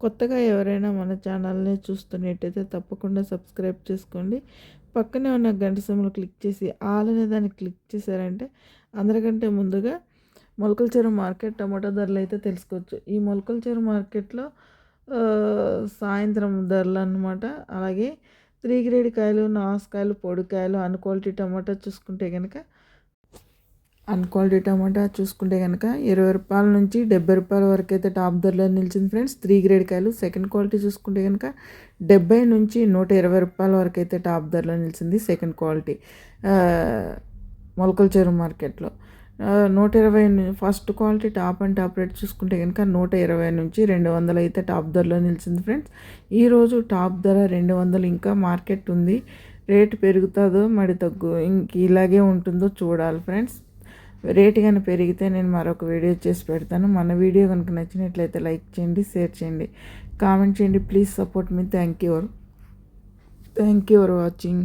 కొత్తగా ఎవరైనా మన ఛానల్ని చూస్తున్నట్టయితే తప్పకుండా సబ్స్క్రైబ్ చేసుకోండి. పక్కనే ఉన్న గంట సమయంలో క్లిక్ చేసి ఆల్ అనే దాన్ని క్లిక్ చేశారంటే అందరికంటే ముందుగా మొలకల చెరువు మార్కెట్ టమాటో ధరలు అయితే తెలుసుకోవచ్చు. ఈ మొలకల చెరువు మార్కెట్లో సాయంత్రం ధరలు అనమాట అలాగే త్రీ గ్రేడ్ కాయలు నాసుకాయలు పొడికాయలు అన్ క్వాలిటీ టమాటా చూసుకుంటే కనుక అన్క్వాలిటీ టమాటా చూసుకుంటే కనుక ఇరవై రూపాయల నుంచి డెబ్బై రూపాయల వరకు అయితే టాప్ ధరలో నిలిచింది ఫ్రెండ్స్. త్రీ గ్రేడ్ కాయలు. సెకండ్ క్వాలిటీ చూసుకుంటే కనుక డెబ్బై నుంచి నూట ఇరవై రూపాయల వరకు అయితే టాప్ ధరలో నిలిచింది సెకండ్ క్వాలిటీ. మొలకల చెరువు మార్కెట్లో. నూట ఇరవై first quality top and top rate చూసుకుంటే కనుక నూట ఇరవై నుంచి రెండు వందలు అయితే టాప్ ధరలో నిలిచింది ఫ్రెండ్స్. ఈరోజు టాప్ ధర రెండు వందలు ఇంకా మార్కెట్ ఉంది. రేట్ పెరుగుతుందో మరి తగ్గు ఇంక ఇలాగే ఉంటుందో చూడాలి ఫ్రెండ్స్. రేట్ కానీ పెరిగితే నేను మరొక వీడియో చేసి పెడతాను. మన వీడియో కనుక నచ్చినట్లయితే లైక్ చేయండి షేర్ చేయండి కామెంట్ చేయండి. Please support me. Thank you thank you for watching.